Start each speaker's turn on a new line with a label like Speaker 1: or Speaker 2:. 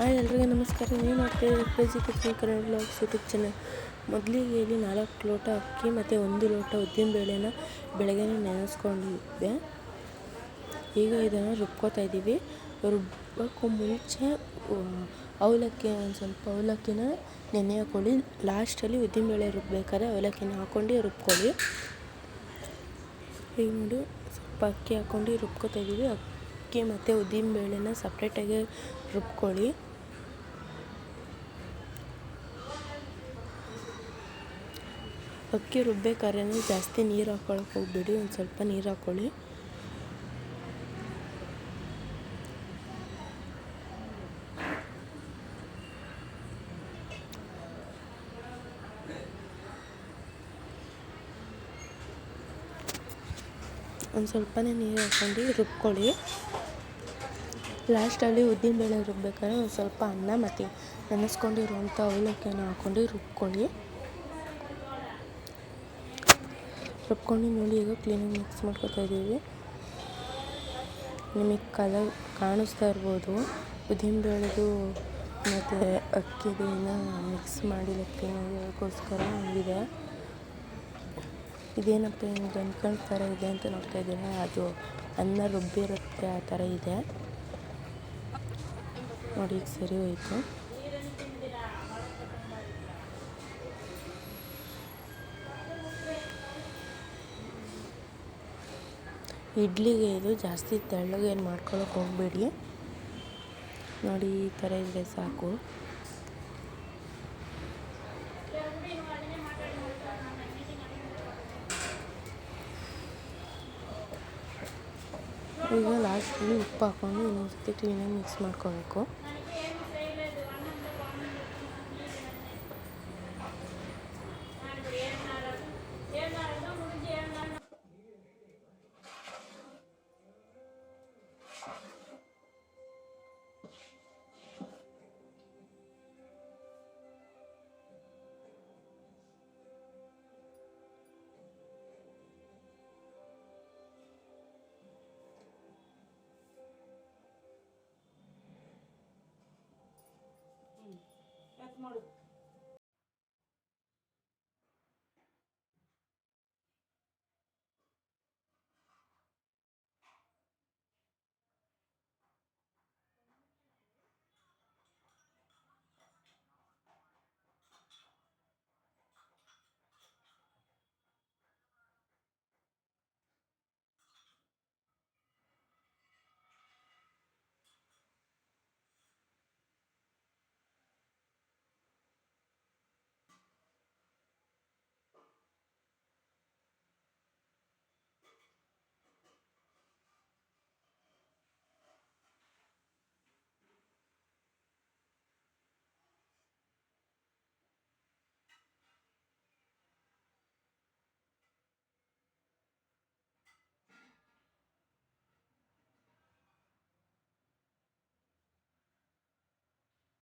Speaker 1: Hi ಎಲ್ರಿಗೂ ನಮಸ್ಕಾರ. ನೀವು ಮಾಡ್ತೀವಿ crazy kitchen Kannada blogs YouTube channel. ಮೊದಲಿಗೆ ಇಲ್ಲಿ ನಾಲ್ಕು ಲೋಟ ಅಕ್ಕಿ ಮತ್ತು ಒಂದು ಲೋಟ ಉದ್ದಿನಬೇಳೆನ ಬೆಳಗ್ಗೆ ನೆನೆಸ್ಕೊಂಡಿದ್ದೆ. ಈಗ ಇದನ್ನು ರುಬ್ಕೋತಾ ಇದ್ದೀವಿ ರುಬ್ಬೋಕ್ಕೂ ಮುಂಚೆ ಅವಲಕ್ಕಿ, ಒಂದು ಸ್ವಲ್ಪ ಅವಲಕ್ಕಿನ ನೆನೆ ಹಾಕ್ಕೊಳ್ಳಿ ಲಾಸ್ಟಲ್ಲಿ ಉದ್ದಿನಬೇಳೆ ರುಬ್ಬೇಕಾದ್ರೆ ಅವಲಕ್ಕಿನ ಹಾಕ್ಕೊಂಡು ರುಬ್ಕೊಳ್ಳಿ. ಈಗ ನೋಡಿ, ಸ್ವಲ್ಪ ಅಕ್ಕಿ ಹಾಕ್ಕೊಂಡು ರುಬ್ಕೋತಾ ಇದ್ದೀವಿ ಅಕ್ಕಿ ಮತ್ತು ಉದ್ದಿನಬೇಳೆನ ಸಪ್ರೇಟಾಗಿ ರುಬ್ಕೊಳ್ಳಿ. ಅಕ್ಕಿ ರುಬ್ಬೇಕಾದ್ರೆ ಜಾಸ್ತಿ ನೀರು ಹಾಕ್ಕೊಳಕ್ಕೆ ಹೋಗ್ಬೇಡಿ, ಒಂದು ಸ್ವಲ್ಪ ನೀರು ಹಾಕ್ಕೊಳ್ಳಿ ಒಂದು ಸ್ವಲ್ಪನೇ ನೀರು ಹಾಕ್ಕೊಂಡು ರುಬ್ಕೊಳ್ಳಿ. ಲಾಸ್ಟಲ್ಲಿ ಉದ್ದಿನಬೇಳೆ ರುಬ್ಬೇಕಾದ್ರೆ ಒಂದು ಸ್ವಲ್ಪ ಅನ್ನ ಮತ್ತು ನೆನೆಸ್ಕೊಂಡಿರುವಂಥ ಅವಲಕ್ಕಿಯನ್ನು ಹಾಕ್ಕೊಂಡು ರುಬ್ಕೊಳ್ಳಿ. ರುಬ್ಕೊಂಡು ನೋಡಿ, ಈಗ ಕ್ಲೀನಾಗಿ ಮಿಕ್ಸ್ ಮಾಡ್ಕೊತಾ ಇದ್ದೀವಿ. ನಿಮಗೆ ಕಲರ್ ಕಾಣಿಸ್ತಾ ಇರ್ಬೋದು. ಉದ್ದಿನಬೇಳೆದು ಮತ್ತು ಅಕ್ಕಿದು ಇನ್ನೂ ಮಿಕ್ಸ್ ಮಾಡಿಲ್ಲ ಕ್ಲೀನಾಗಿ ಅದಕ್ಕೋಸ್ಕರ ಹಂಗಿದೆ ಇದೇನಪ್ಪ ಹಿಂಗೆ ಥರ ಇದೆ ಅಂತ ನೋಡ್ತಾ ಇದ್ದೀನಿ. ಅದು ಅನ್ನ ರುಬ್ಬಿರುತ್ತೆ ಆ ಥರ ಇದೆ. ನೋಡಿ, ಈಗ ಸರಿ ಹೋಯಿತು. ಇಡ್ಲಿಗೆ ಇದು ಜಾಸ್ತಿ ತೆಳ್ಳಗೆ ಏನು ಮಾಡ್ಕೊಳಕ್ಕೆ ಹೋಗಬೇಡಿ. ನೋಡಿ, ಈ ಥರ ಇದ್ರೆ ಸಾಕು. ಈಗ ಲಾಸ್ಟಲ್ಲಿ ಉಪ್ಪು ಹಾಕ್ಕೊಂಡು ಇನ್ನೊಂದು ಸತಿ ಕ್ಲೀನಾಗಿ ಮಿಕ್ಸ್ ಮಾಡ್ಕೋಬೇಕು.
Speaker 2: まる